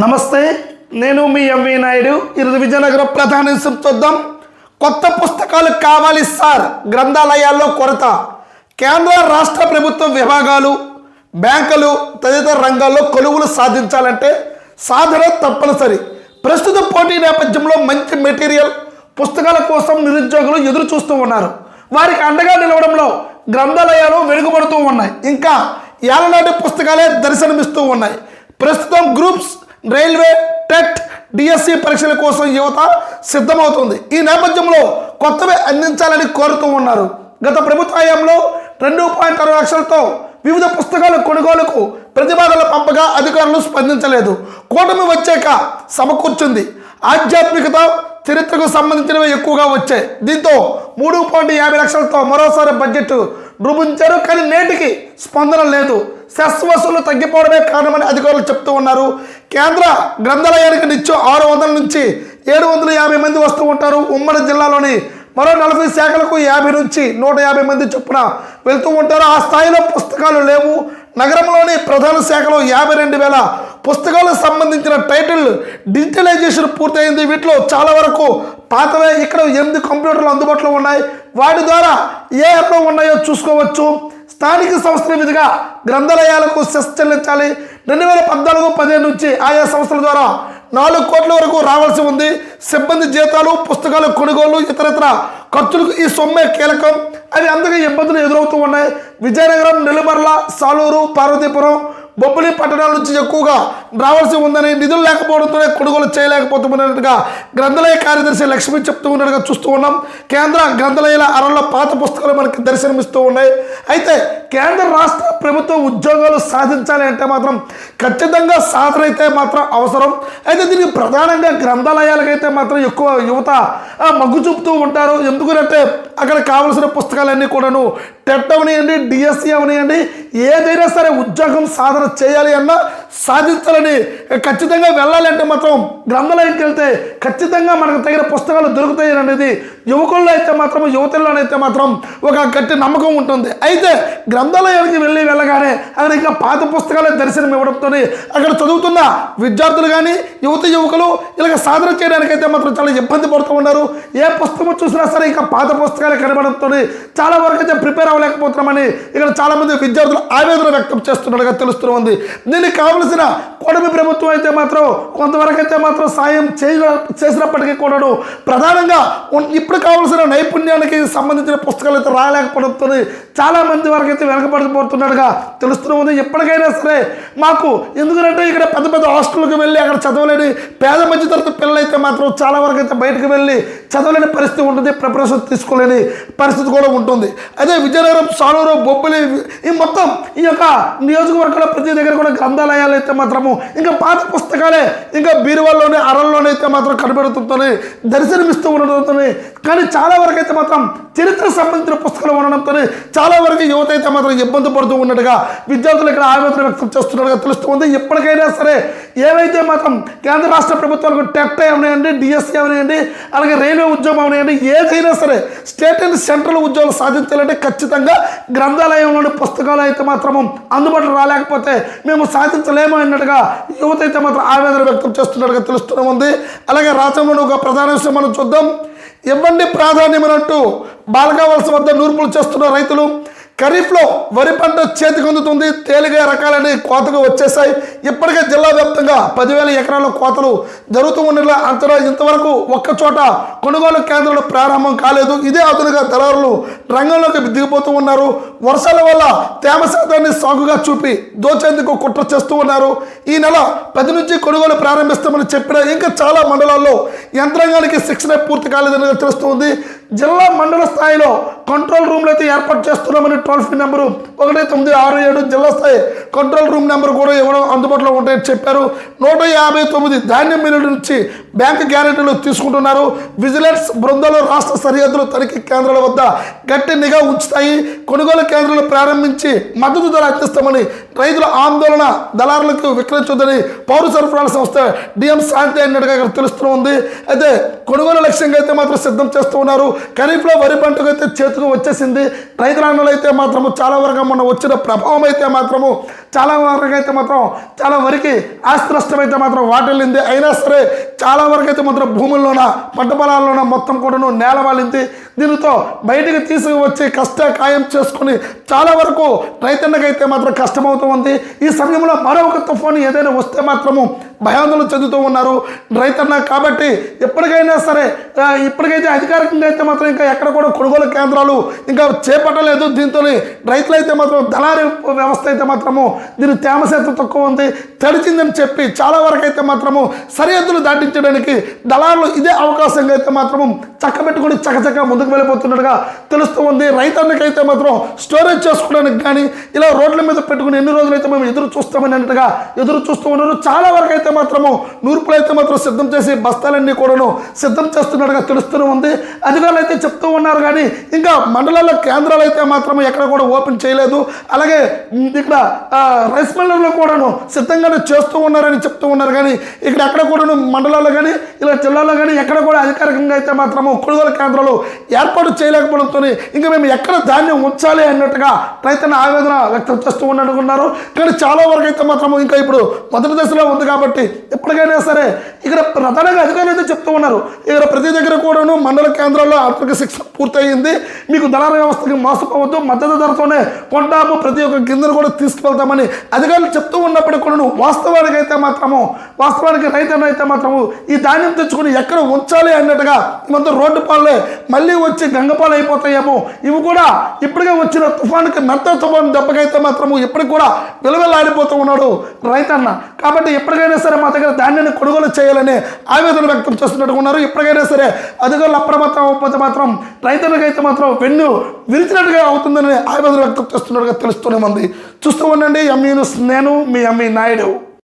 నమస్తే నేను మీ ఎంవి నాయుడు. ఈరోజు విజయనగరం ప్రధాన చూద్దాం. కొత్త పుస్తకాలు కావాలి సార్ గ్రంథాలయాల్లో కొరత. కేంద్ర రాష్ట్ర ప్రభుత్వ విభాగాలు బ్యాంకులు తదితర రంగాల్లో కొలువులు సాధించాలంటే సాధన తప్పనిసరి. ప్రస్తుత పోటీ నేపథ్యంలో మంచి మెటీరియల్ పుస్తకాల కోసం నిరుద్యోగులు ఎదురు చూస్తూ ఉన్నారు. వారికి అండగా నిలవడంలో గ్రంథాలయాలు వెలుగుపడుతూ ఉన్నాయి. ఇంకా ఏలనాటి పుస్తకాలే దర్శనమిస్తూ ఉన్నాయి. ప్రస్తుతం గ్రూప్స్ రైల్వే టెట్ డిఎస్సి పరీక్షల కోసం యువత సిద్ధమవుతుంది. ఈ నేపథ్యంలో కొత్తవి అందించాలని కోరుతూ ఉన్నారు. గత ప్రభుత్వ హయాంలో రెండు పాయింట్ అరవై లక్షలతో వివిధ పుస్తకాల కొనుగోలుకు ప్రతిపాదనలు పంపగా అధికారులు స్పందించలేదు. కూటమి వచ్చాక సమకూర్చుంది. ఆధ్యాత్మికత చరిత్రకు సంబంధించినవి ఎక్కువగా వచ్చాయి. దీంతో మూడు పాయింట్ యాభై లక్షలతో మరోసారి బడ్జెట్ రూపించారు కానీ నేటికి స్పందన లేదు. సెస్ వసూలు తగ్గిపోవడమే కారణమని అధికారులు చెప్తూ ఉన్నారు. కేంద్ర గ్రంథాలయానికి నిత్యం ఆరు వందల నుంచి ఏడు వందల యాభై మంది వస్తూ ఉంటారు. ఉమ్మడి జిల్లాలోని మరో నలభై శాఖలకు యాభై నుంచి నూట యాభై మంది చొప్పున వెళ్తూ ఉంటారు. ఆ స్థాయిలో పుస్తకాలు లేవు. నగరంలోని ప్రధాన శాఖలో యాభై రెండు వేల పుస్తకాలకు సంబంధించిన టైటిల్ డిజిటలైజేషన్ పూర్తయింది. వీటిలో చాలా వరకు పాతవే. ఇక్కడ ఎనిమిది కంప్యూటర్లు అందుబాటులో ఉన్నాయి. వాటి ద్వారా ఏ యాప్లో ఉన్నాయో చూసుకోవచ్చు. స్థానిక సంస్థల మీదుగా గ్రంథాలయాలకు సెస్ చెల్లించాలి రెండు వేల పద్నాలుగు పదిహేను నుంచి ఆయా సంస్థల ద్వారా నాలుగు కోట్ల వరకు రావాల్సి ఉంది. సిబ్బంది జీతాలు పుస్తకాలు కొనుగోలు ఇతరత్ర ఖర్చులకు ఈ సొమ్మే కీలకం. అవి అందుకే ఇబ్బందులు ఎదురవుతూ ఉన్నాయి. విజయనగరం నెల్లిమర్ల సాలూరు పార్వతీపురం బొబ్బిలి పట్టణాల నుంచి ఎక్కువగా రావాల్సి ఉందని నిధులు లేకపోవడంతోనే కొనుగోలు చేయలేకపోతున్నట్టుగా గ్రంథాలయ కార్యదర్శి లక్ష్మి చెప్తూ ఉన్నట్టుగా చూస్తూ ఉన్నాం. కేంద్ర గ్రంథాలయాల అరల్లో పాత పుస్తకాలు మనకి దర్శనమిస్తూ ఉన్నాయి. అయితే కేంద్ర రాష్ట్ర ప్రభుత్వ ఉద్యోగాలు సాధించాలి అంటే మాత్రం ఖచ్చితంగా సాధన అయితే మాత్రం అవసరం. అయితే దీనికి ప్రధానంగా గ్రంథాలయాలకైతే మాత్రం ఎక్కువ యువత ఆ, చూపుతూ ఉంటారు. ఎందుకంటే అక్కడ కావలసిన పుస్తకాలన్నీ కూడాను టెట్ అవనియండి డిఎస్సి అవనియండి ఏదైనా సరే ఉద్యోగం సాధన చేయాలి అన్నా సాధించాలని ఖచ్చితంగా వెళ్ళాలి అంటే మాత్రం గ్రంథాలయానికి వెళ్తే ఖచ్చితంగా మనకు తగిన పుస్తకాలు దొరుకుతాయి అనేది యువకుల్లో అయితే మాత్రం యువతుల్లోనైతే మాత్రం ఒక గట్టి నమ్మకం ఉంటుంది. అయితే గ్రంథాలయానికి వెళ్ళి వెళ్ళగానే అక్కడ ఇంకా పాత పుస్తకాలే దర్శనం ఇవ్వడంతో అక్కడ చదువుతున్న విద్యార్థులు కానీ యువత యువకులు ఇలాగ సాధన చేయడానికైతే మాత్రం చాలా ఇబ్బంది పడుతూ ఉన్నారు. ఏ పుస్తకం చూసినా సరే ఇంకా పాత పుస్తకాలే కనబడంతో చాలా వరకు అయితే ప్రిపేర్ అవ్వలేకపోతున్నామని ఇక్కడ చాలా మంది విద్యార్థులు ఆవేదన వ్యక్తం చేస్తున్నట్టుగా తెలుస్తుంది దీనికి కావలసిన కూటమి ప్రభుత్వం అయితే మాత్రం కొంతవరకు అయితే మాత్రం సాయం చేయ చేసినప్పటికీ కూడాను ప్రధానంగా ఇప్పుడు కావలసిన నైపుణ్యానికి సంబంధించిన పుస్తకాలు అయితే రాలేకపోవడంతో చాలా మంది వరకు అయితే వెనకబడిపోతున్నట్టుగా తెలుస్తూ ఉంది. ఎప్పటికైనా సరే మాకు ఎందుకంటే ఇక్కడ పెద్ద పెద్ద హాస్టల్కి వెళ్ళి అక్కడ చదవలేని పేద మధ్యతరగతి పిల్లలైతే మాత్రం చాలా వరకు అయితే బయటకు వెళ్ళి చదవలేని పరిస్థితి ఉంటుంది ప్రిపరేషన్ తీసుకోలేని పరిస్థితి కూడా ఉంటుంది. అదే విజయనగరం సాలూరు బొబ్బిలి ఈ మొత్తం ఈ యొక్క నియోజకవర్గంలో ప్రతి దగ్గర కూడా గ్రంథాలయాలు అయితే మాత్రము ఇంకా పాత పుస్తకాలే ఇంకా బీరువాల్లోనే అరల్లోనే అయితే మాత్రం కనబడుతుంటోనే దర్శనమిస్తూ ఉండడంతో కానీ చాలా వరకు అయితే మాత్రం చరిత్ర సంబంధించిన పుస్తకాలు ఉండడంతో చాలా వరకు యువత అయితే మాత్రం ఇబ్బంది పడుతూ ఉన్నట్టుగా విద్యార్థులు ఇక్కడ ఆవేదన వ్యక్తం చేస్తున్నట్టుగా తెలుస్తుంది ఎప్పటికైనా సరే ఏవైతే మాత్రం కేంద్ర రాష్ట్ర ప్రభుత్వాలకు టెట్ అవనివ్వండి డిఎస్సీ అవనివ్వండి అలాగే రైల్వే ఉద్యోగం అవనివ్వండి ఏదైనా సరే స్టేట్ అండ్ సెంట్రల్ ఉద్యోగాలు సాధించాలంటే ఖచ్చితంగా గ్రంథాలయంలోని పుస్తకాలు అయితే మాత్రము అందుబాటులో రాలేకపోతే మేము సాధించలేము అన్నట్టుగా యువత అయితే మాత్రం ఆవేదన వ్యక్తం చేస్తున్నట్టుగా తెలుస్తూనే ఉంది. అలాగే రాష్ట్రంలో ఒక ప్రధాన విషయం మనం చూద్దాం. ఇవ్వండి ప్రాధాన్యమైనట్టు బాలకావలస వద్ద నూర్పులు చేస్తున్న రైతులు ఖరీఫ్లో వరి పంట చేతికి అందుతుంది. తేలిగా రకాలని కోతకు వచ్చేసాయి ఇప్పటికే జిల్లా వ్యాప్తంగా పదివేల ఎకరాల కోతలు జరుగుతూ ఉండేలా అంతలో ఇంతవరకు ఒక్కచోట కొనుగోలు కేంద్రాలు ప్రారంభం కాలేదు. ఇదే అదునుగా దళారులు రంగంలోకి దిగిపోతూ ఉన్నారు. వర్షాల వల్ల తేమ శాతాన్ని సాగుగా చూపి దోచేందుకు కుట్ర చేస్తూ ఉన్నారు. ఈ నెల పది నుంచి కొనుగోలు ప్రారంభిస్తామని చెప్పిన ఇంకా చాలా మండలాల్లో యంత్రాంగానికి శిక్షణ పూర్తి కాలేదని తెలుస్తుంది. జిల్లా మండల స్థాయిలో కంట్రోల్ రూమ్లు అయితే ఏర్పాటు చేస్తున్నామని టోల్ ఫ్రీ నెంబరు ఒకటి తొమ్మిది ఆరు ఏడు జిల్లా స్థాయి కంట్రోల్ రూమ్ నెంబర్ కూడా ఇవ్వడం అందుబాటులో ఉంటాయని చెప్పారు. నూట యాభై తొమ్మిది ధాన్యం మిల్లుల నుంచి బ్యాంక్ గ్యారెంటీలు తీసుకుంటున్నారు. విజిలెన్స్ బృందాలు రాష్ట్ర సరిహద్దులు తనిఖీ కేంద్రాల వద్ద గట్టి నిఘా ఉంచుతాయి. కొనుగోలు కేంద్రాలు ప్రారంభించి మద్దతు ధర అందిస్తామని రైతుల ఆందోళన దళారులకు విక్రయించొద్దని పౌర సరఫరాల సంస్థ డిఎం శాంతి అన్నట్టుగా ఇక్కడ తెలుస్తూ ఉంది అయితే కొనుగోలు లక్ష్యంగా అయితే మాత్రం సిద్ధం చేస్తూ ఉన్నారు. ఖరీఫ్లో వరి పంటకు అయితే చేతికి వచ్చేసింది. రైతులందరూ అయితే మాత్రము చాలా వరకు మొన్న వచ్చిన ప్రభావం అయితే మాత్రము చాలా వరకు అయితే మాత్రం చాలా వరకు ఆస్తి నష్టం అయితే మాత్రం వాటిల్లింది. అయినా సరే చాలా వరకు అయితే మాత్రం భూముల్లోన పంట పొలాల్లోన మొత్తం కూడాను నేల వాలింది. దీనితో బయటికి తీసుకువచ్చి కష్ట ఖాయం చేసుకుని చాలా వరకు రైతన్నకైతే మాత్రం కష్టమవుతూ ఉంది. ఈ సమయంలో మరొక తుఫాను ఏదైనా వస్తే మాత్రము భయాందోళన చెందుతూ ఉన్నారు. రైతన్న కాబట్టి ఎప్పటికైనా సరే ఇప్పటికైతే అధికారికంగా అయితే మాత్రం ఇంకా ఎక్కడ కూడా కొనుగోలు కేంద్రాలు ఇంకా చేపట్టలేదు. దీంతో రైతులైతే మాత్రం దళారీ వ్యవస్థ అయితే మాత్రము దీని తేమ శాతం తక్కువ ఉంది. తడిచిందని చెప్పి చాలా వరకు అయితే మాత్రము సరిహద్దులు దాటించడానికి దళారులు ఇదే అవకాశంగా అయితే మాత్రము చక్కబెట్టుకుని చకచక ముందుకు వెళ్ళిపోతున్నట్టుగా తెలుస్తూ ఉంది. రైతన్నకైతే మాత్రం స్టోరేజ్ చేసుకోవడానికి కానీ ఇలా రోడ్ల మీద పెట్టుకుని ఎన్ని రోజులైతే మేము ఎదురు చూస్తామని అన్నట్టుగా ఎదురు చూస్తూ ఉన్నారు. చాలా వరకు అయితే మాత్రము నూర్పులు అయితే మాత్రం సిద్ధం చేసి బస్తాలన్నీ కూడాను సిద్ధం చేస్తున్నట్టుగా తెలుస్తూనే ఉంది. అధికారులు అయితే చెప్తూ ఉన్నారు కానీ ఇంకా మండలాల కేంద్రాలు అయితే మాత్రం ఎక్కడ కూడా ఓపెన్ చేయలేదు. అలాగే ఇక్కడ రైస్ మిల్లర్లో కూడాను సిద్ధంగానే చేస్తూ ఉన్నారని చెప్తూ ఉన్నారు కానీ ఇక్కడ ఎక్కడ కూడాను మండలాల్లో కానీ ఇలా జిల్లాలో కానీ ఎక్కడ కూడా అధికారికంగా అయితే మాత్రము కొనుగోలు కేంద్రాలు ఏర్పాటు చేయలేకపోవడంతో ఇంకా మేము ఎక్కడ ధాన్యం ఉంచాలి అన్నట్టుగా రైతన్న ఆవేదన వ్యక్తం చేస్తూ ఉన్నట్టుకున్నారు కానీ చాలా వరకు అయితే మాత్రము ఇంకా ఇప్పుడు మొదటి దశలో ఉంది కాబట్టి ఎప్పటికైనా సరే ఇక్కడ ప్రధానంగా అధికారులు అయితే చెప్తూ ఉన్నారు. ఇక్కడ ప్రతి దగ్గర కూడాను మండల కేంద్రాల్లో ఆర్థిక శిక్షణ పూర్తయింది. మీకు దళార వ్యవస్థకి మోసపోవద్దు. మద్దతు ధరతోనే కొంటాము ప్రతి ఒక్క గింజను కూడా తీసుకువెళ్తామని అధికారులు చెప్తూ ఉన్నప్పటికీ కూడాను వాస్తవానికి అయితే మాత్రము వాస్తవానికి రైతన్న అయితే మాత్రము ఈ ధాన్యం తెచ్చుకుని ఎక్కడ ఉంచాలి అన్నట్టుగా మొత్తం రోడ్డు పాలే మళ్ళీ వచ్చి గంగపాలు అయిపోతాయేమో. ఇవి కూడా ఇప్పటికే వచ్చిన తుఫానుకి మెత్త తుఫాను దెబ్బకైతే మాత్రము ఇప్పటికి కూడా విలువలాడిపోతూ ఉన్నాడు రైతన్న. కాబట్టి ఎప్పటికైనా సరే మా దగ్గర ధాన్యాన్ని కొనుగోలు చేయాలని ఆవేదన వ్యక్తం చేస్తున్నట్టుగా ఉన్నారు. ఎప్పటికైనా సరే అధికారులు అప్రమత్తం అవ్వకపోతే మాత్రం రైతులకైతే మాత్రం వెన్ను విరిచినట్టుగా అవుతుందని ఆవేదన వ్యక్తం చేస్తున్నట్టుగా తెలుస్తూనే ఉంది. చూస్తూ ఉండండి ఎంఈ నేను మీ ఎంఈ నాయుడు.